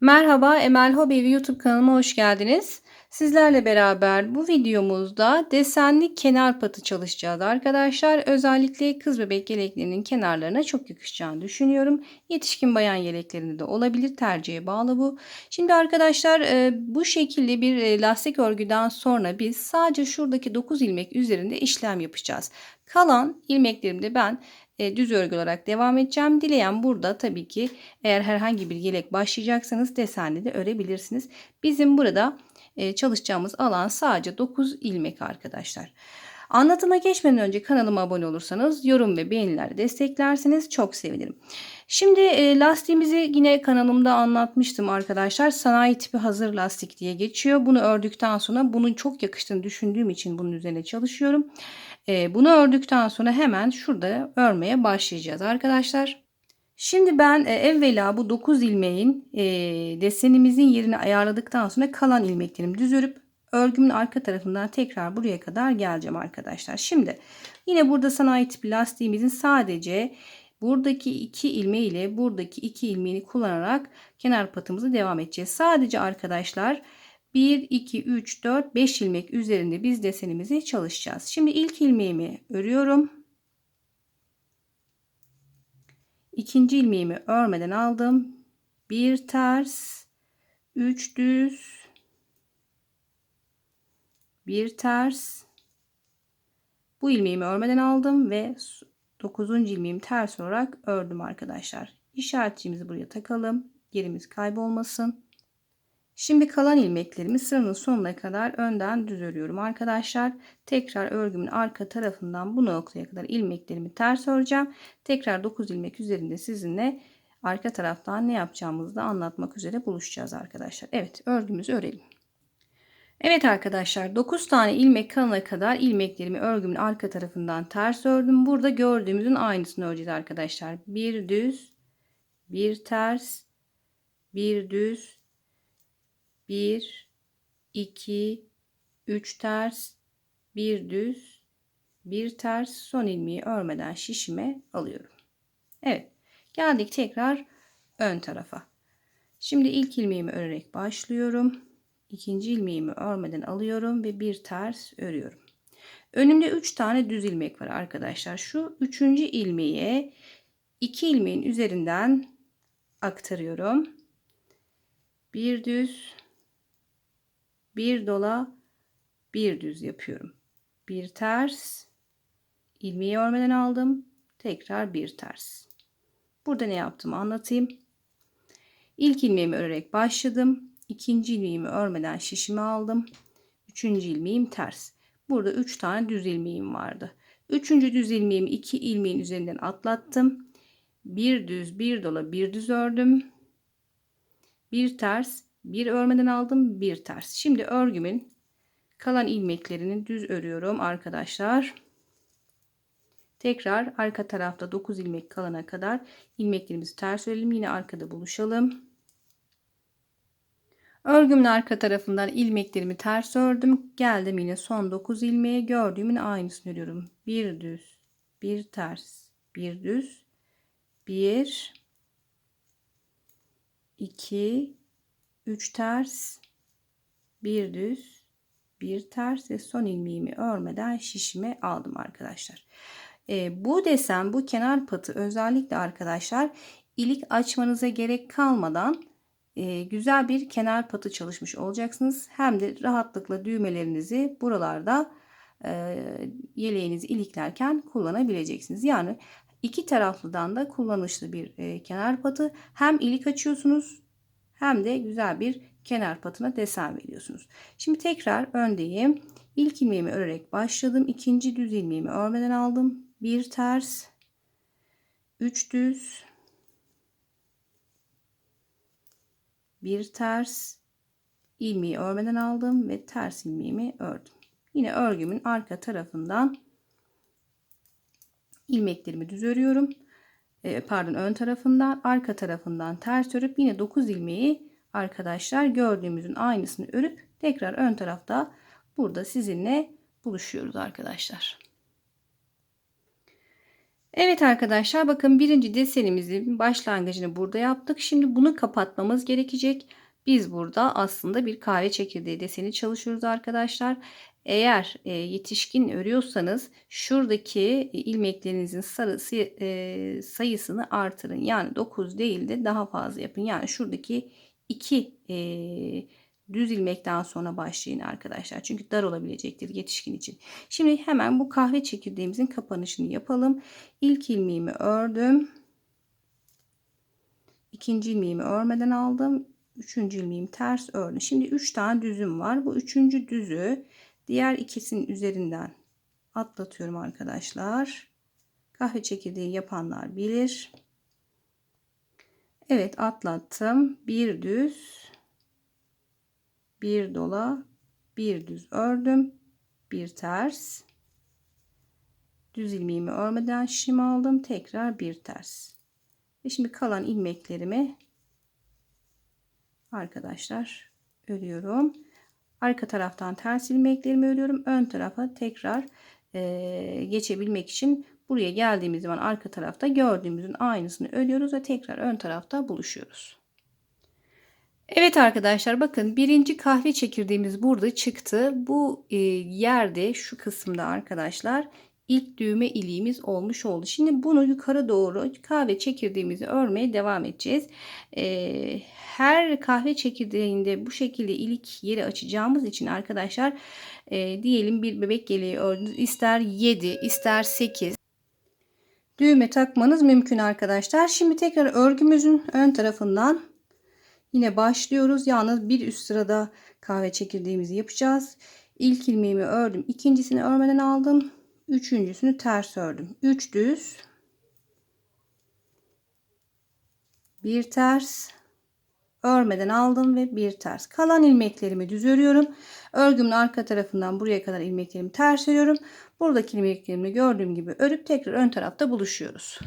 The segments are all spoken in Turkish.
Merhaba, Emel Hobi YouTube kanalıma hoş geldiniz. Sizlerle beraber bu videomuzda desenli kenar patı çalışacağız arkadaşlar. Özellikle kız bebek yeleklerinin kenarlarına çok yakışacağını düşünüyorum. Yetişkin bayan yeleklerinde de olabilir. Tercihe bağlı bu. Şimdi arkadaşlar e, bu şekilde bir e, lastik örgüden sonra biz sadece şuradaki 9 ilmek üzerinde işlem yapacağız. Kalan ilmeklerimde ben e, düz örgü olarak devam edeceğim. Dileyen burada tabii ki eğer herhangi bir yelek başlayacaksanız desenli de örebilirsiniz. Bizim burada e, çalışacağımız alan sadece 9 ilmek arkadaşlar. Anlatıma geçmeden önce kanalıma abone olursanız yorum ve beğeniler desteklerseniz çok sevinirim. Şimdi e, lastiğimizi yine kanalımda anlatmıştım arkadaşlar. Sanayi tipi hazır lastik diye geçiyor. Bunu ördükten sonra bunun çok yakıştığını düşündüğüm için bunun üzerine çalışıyorum. E, bunu ördükten sonra hemen şurada örmeye başlayacağız arkadaşlar. Şimdi ben e, evvela bu 9 ilmeğin e, desenimizin yerini ayarladıktan sonra kalan ilmeklerimi düz örüp örgümün arka tarafından tekrar buraya kadar geleceğim arkadaşlar. Şimdi yine burada sanayi tipi lastiğimizin sadece buradaki iki ilmeği ile buradaki iki ilmeğini kullanarak kenar patımızı devam edeceğiz. Sadece arkadaşlar 1, 2, 3, 4, 5 ilmek üzerinde biz desenimizi çalışacağız. Şimdi ilk ilmeğimi örüyorum. İkinci ilmeğimi örmeden aldım. Bir ters, üç düz, bir ters. Bu ilmeğimi örmeden aldım ve 9. ilmeğimi ters olarak ördüm arkadaşlar. İşaretçimizi buraya takalım. Yerimiz kaybolmasın. Şimdi kalan ilmeklerimi sıranın sonuna kadar önden düz örüyorum arkadaşlar. Tekrar örgümün arka tarafından bu noktaya kadar ilmeklerimi ters öreceğim. Tekrar 9 ilmek üzerinde sizinle arka taraftan ne yapacağımızı da anlatmak üzere buluşacağız arkadaşlar. Evet örgümüzü örelim. Evet arkadaşlar 9 tane ilmek kalana kadar ilmeklerimi örgümün arka tarafından ters ördüm. Burada gördüğümüzün aynısını öreceğiz arkadaşlar. Bir düz, bir ters, bir düz, 1 2 3 ters 1 düz 1 ters son ilmeği örmeden şişime alıyorum. Evet geldik tekrar ön tarafa. Şimdi ilk ilmeğimi örerek başlıyorum. İkinci ilmeğimi örmeden alıyorum ve bir ters örüyorum. Önümde 3 tane düz ilmek var arkadaşlar. Şu üçüncü ilmeği iki ilmeğin üzerinden aktarıyorum. Bir düz bir dola bir düz yapıyorum. Bir ters ilmeği örmeden aldım. Tekrar bir ters. Burada ne yaptım anlatayım. İlk ilmeğimi örerek başladım. İkinci ilmeğimi örmeden şişimi aldım. Üçüncü ilmeğim ters. Burada üç tane düz ilmeğim vardı. Üçüncü düz ilmeğimi iki ilmeğin üzerinden atlattım. Bir düz, bir dola, bir düz ördüm. Bir ters, bir örmeden aldım bir ters. Şimdi örgümün kalan ilmeklerini düz örüyorum arkadaşlar. Tekrar arka tarafta 9 ilmek kalana kadar ilmeklerimizi ters örelim. Yine arkada buluşalım. Örgümün arka tarafından ilmeklerimi ters ördüm. Geldim yine son 9 ilmeğe. Gördüğümün aynısını örüyorum. Bir düz bir ters bir düz bir 2 3 ters, bir düz, bir ters ve son ilmeğimi örmeden şişime aldım arkadaşlar. E, bu desen bu kenar patı özellikle arkadaşlar ilik açmanıza gerek kalmadan e, güzel bir kenar patı çalışmış olacaksınız. Hem de rahatlıkla düğmelerinizi buralarda e, yeleğinizi iliklerken kullanabileceksiniz. Yani iki taraflıdan da kullanışlı bir e, kenar patı. Hem ilik açıyorsunuz hem de güzel bir kenar patına desen veriyorsunuz. Şimdi tekrar öndeyim. İlk ilmeğimi örerek başladım. İkinci düz ilmeğimi örmeden aldım. Bir ters, üç düz, bir ters ilmeği örmeden aldım ve ters ilmeğimi ördüm. Yine örgümün arka tarafından ilmeklerimi düz örüyorum. E, pardon ön tarafından arka tarafından ters örüp yine 9 ilmeği arkadaşlar gördüğümüzün aynısını örüp tekrar ön tarafta burada sizinle buluşuyoruz arkadaşlar. Evet arkadaşlar bakın birinci desenimizin başlangıcını burada yaptık. Şimdi bunu kapatmamız gerekecek. Biz burada aslında bir kahve çekirdeği deseni çalışıyoruz arkadaşlar. Eğer e, yetişkin örüyorsanız şuradaki ilmeklerinizin sarısı, e, sayısını artırın. Yani 9 değil de daha fazla yapın. Yani şuradaki 2 e, düz ilmekten sonra başlayın arkadaşlar. Çünkü dar olabilecektir yetişkin için. Şimdi hemen bu kahve çekirdeğimizin kapanışını yapalım. İlk ilmeğimi ördüm. İkinci ilmeğimi örmeden aldım. Üçüncü ilmeğimi ters ördüm. Şimdi üç tane düzüm var. Bu üçüncü düzü diğer ikisinin üzerinden atlatıyorum arkadaşlar. Kahve çekirdeği yapanlar bilir. Evet atlattım. Bir düz bir dola bir düz ördüm bir ters düz ilmeğimi örmeden şişimi aldım tekrar bir ters ve şimdi kalan ilmeklerimi arkadaşlar örüyorum arka taraftan ters ilmeklerimi örüyorum. Ön tarafa tekrar e, geçebilmek için buraya geldiğimiz zaman arka tarafta gördüğümüzün aynısını örüyoruz ve tekrar ön tarafta buluşuyoruz. Evet arkadaşlar bakın birinci kahve çekirdeğimiz burada çıktı. Bu e, yerde şu kısımda arkadaşlar ilk düğme iliğimiz olmuş oldu. Şimdi bunu yukarı doğru kahve çekirdeğimizi örmeye devam edeceğiz. E, her kahve çekirdeğinde bu şekilde ilik yeri açacağımız için arkadaşlar e, diyelim bir bebek yeleği ördünüz. İster 7 ister 8 düğme takmanız mümkün arkadaşlar. Şimdi tekrar örgümüzün ön tarafından Yine başlıyoruz. Yalnız bir üst sırada kahve çekirdeğimizi yapacağız. İlk ilmeğimi ördüm. ikincisini örmeden aldım. Üçüncüsünü ters ördüm. Üç düz. Bir ters. Örmeden aldım ve bir ters. Kalan ilmeklerimi düz örüyorum. Örgümün arka tarafından buraya kadar ilmeklerimi ters örüyorum. Buradaki ilmeklerimi gördüğüm gibi örüp tekrar ön tarafta buluşuyoruz.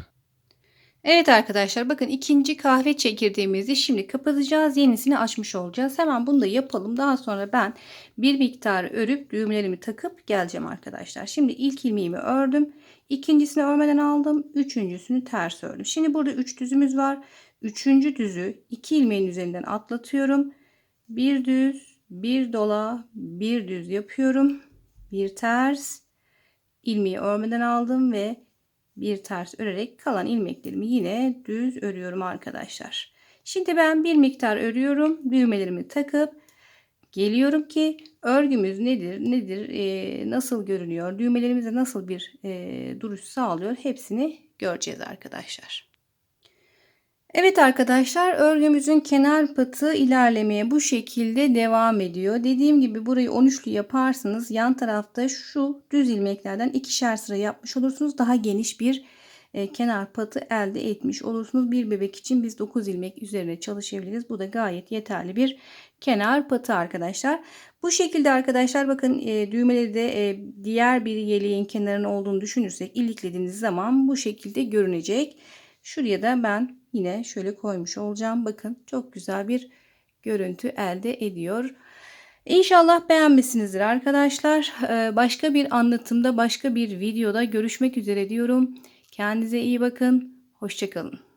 Evet arkadaşlar bakın ikinci kahve çekirdeğimizi şimdi kapatacağız. Yenisini açmış olacağız. Hemen bunu da yapalım. Daha sonra ben bir miktar örüp düğümlerimi takıp geleceğim arkadaşlar. Şimdi ilk ilmeğimi ördüm. İkincisini örmeden aldım. Üçüncüsünü ters ördüm. Şimdi burada üç düzümüz var. Üçüncü düzü iki ilmeğin üzerinden atlatıyorum. Bir düz, bir dola, bir düz yapıyorum. Bir ters ilmeği örmeden aldım ve bir ters örerek kalan ilmeklerimi yine düz örüyorum arkadaşlar. Şimdi ben bir miktar örüyorum. Düğmelerimi takıp geliyorum ki örgümüz nedir, nedir, e, nasıl görünüyor, düğmelerimize nasıl bir e, duruş sağlıyor hepsini göreceğiz arkadaşlar. Evet arkadaşlar örgümüzün kenar patı ilerlemeye bu şekilde devam ediyor. Dediğim gibi burayı 13'lü yaparsınız. Yan tarafta şu düz ilmeklerden ikişer sıra yapmış olursunuz. Daha geniş bir e, kenar patı elde etmiş olursunuz. Bir bebek için biz 9 ilmek üzerine çalışabiliriz. Bu da gayet yeterli bir kenar patı arkadaşlar. Bu şekilde arkadaşlar bakın e, düğmeleri de e, diğer bir yeleğin kenarının olduğunu düşünürsek iliklediğiniz zaman bu şekilde görünecek. Şuraya da ben yine şöyle koymuş olacağım. Bakın çok güzel bir görüntü elde ediyor. İnşallah beğenmişsinizdir arkadaşlar. Ee, başka bir anlatımda başka bir videoda görüşmek üzere diyorum. Kendinize iyi bakın. Hoşçakalın.